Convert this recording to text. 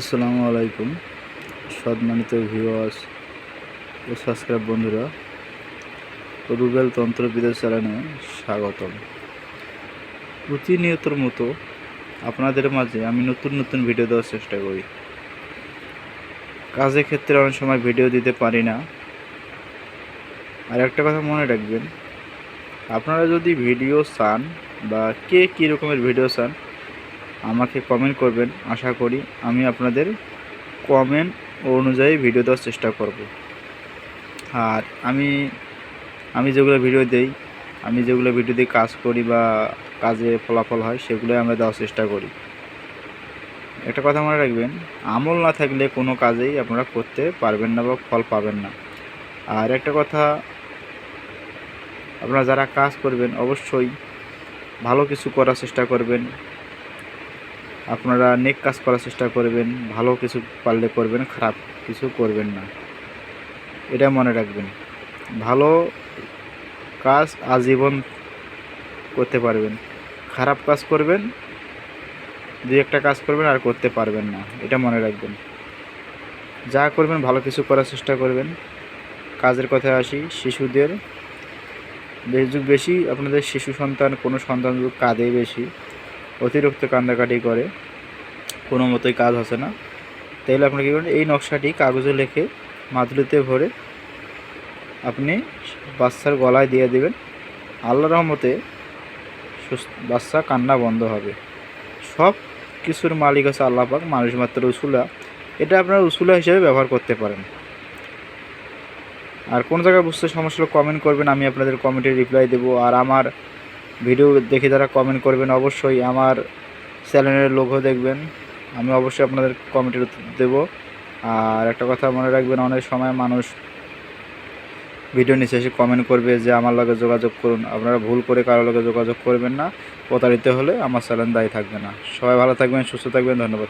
আসসালামু আলাইকুম, সম্মানিত ভিউয়ার্স ও সাবস্ক্রাইব বন্ধুরা, রুবেল তন্ত্রবিদের চ্যানেলে স্বাগতম। প্রতিনিয়তর মতো আপনাদের মাঝে আমি নতুন নতুন ভিডিও দেওয়ার চেষ্টা করি। কাজের ক্ষেত্রে অনেক সময় ভিডিও দিতে পারি না। আর একটা কথা মনে রাখবেন, আপনারা যদি ভিডিও চান বা কে কী রকমের ভিডিও চান আমাকে কমেন্ট করবেন। আশা করি আমি আপনাদের কমেন্ট অনুযায়ী ভিডিও দেওয়ার চেষ্টা করব। আর আমি আমি যেগুলো ভিডিও দেই, আমি যেগুলো ভিডিও দিয়ে কাজ করি বা কাজে ফলাফল হয়, সেগুলোই আমরা দেওয়ার চেষ্টা করি। একটা কথা মনে রাখবেন, আমল না থাকলে কোনো কাজেই আপনারা করতে পারবেন না বা ফল পাবেন না। আর একটা কথা, আপনারা যারা কাজ করবেন, অবশ্যই ভালো কিছু করার চেষ্টা করবেন। আপনারা নেক কাজ করার চেষ্টা করবেন, ভালো কিছু পারলে করবেন, খারাপ কিছু করবেন না। এটা মনে রাখবেন। ভালো কাজ আজীবন করতে পারবেন। খারাপ কাজ করবেন, দু একটা কাজ করবেন আর করতে পারবেন না। এটা মনে রাখবেন। যা করবেন, ভালো কিছু করার চেষ্টা করবেন। কাজের কথায় আসি, শিশুদের বেশি বেশি, আপনাদের শিশু সন্তান কোনো সন্তান যদি কাঁদে বেশি অতিরিক্ত কান্দাকাটি করে, কোনো মতোই কাজ হচ্ছে না। তাহলে আপনি কী করেন, এই নকশাটি কাগজে লিখে মাদুলিতে ভরে আপনি বাচ্চার গলায় দিয়ে দেবেন। আল্লাহ রহমতে বাচ্চা, কান্না বন্ধ হবে। সব কিছুর মালিক আছে আল্লাহ পাক, মানুষ মাত্র উসুলা এটা আপনার উসুলা হিসেবে ব্যবহার করতে পারেন। আর কোন জায়গায় বুঝতে সমস্যা হলে কমেন্ট করবেন, আমি আপনাদের কমেন্টে রিপ্লাই দেবো। আর আমার ভিডিও দেখে যারা কমেন্ট করবেন, অবশ্যই আমার চ্যানেলের লোগো দেখবেন। আমি অবশ্যই আপনাদের কমেন্টের উত্তর দেবো। আর একটা কথা মনে রাখবেন, অনেক সময় মানুষ ভিডিও নিচে এসে কমেন্ট করবে যে, আমার লগে যোগাযোগ করুন। আপনারা ভুল করে কারও লগে যোগাযোগ করবেন না। প্রতারিত হলে আমার চ্যানেল দায়ী থাকবে না। সবাই ভালো থাকবেন, সুস্থ থাকবেন, ধন্যবাদ।